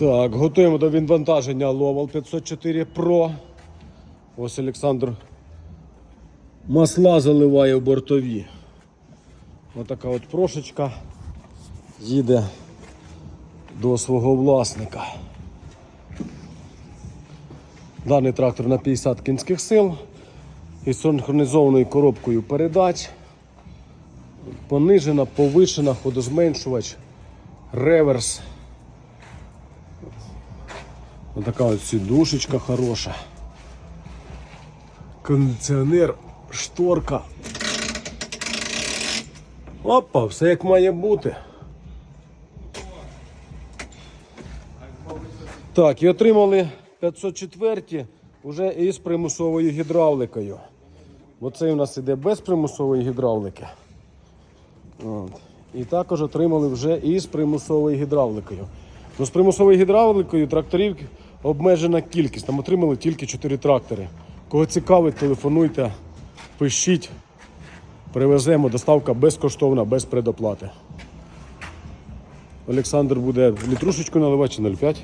Так, готуємо до відвантаження Ловал 504 Pro. Ось Олександр масла заливає в бортові. Отака от прошечка їде до свого власника. Даний трактор на 50 кінських сил із синхронізованою коробкою передач. Понижена, повишена, ходозменшувач, реверс. Ось така от сідушечка хороша. Кондиціонер, шторка. Опа, все як має бути. Так, і отримали 504 вже із примусовою гідравликою. Оцей у нас іде без примусової гідравлики. От. І також отримали вже із примусовою гідравликою. Ну, з примусовою гідравликою тракторів обмежена кількість. Там отримали тільки 4 трактори. Кого цікавить, телефонуйте, пишіть, привеземо. Доставка безкоштовна, без предоплати. Олександр буде літрушечку наливати чи 0,5.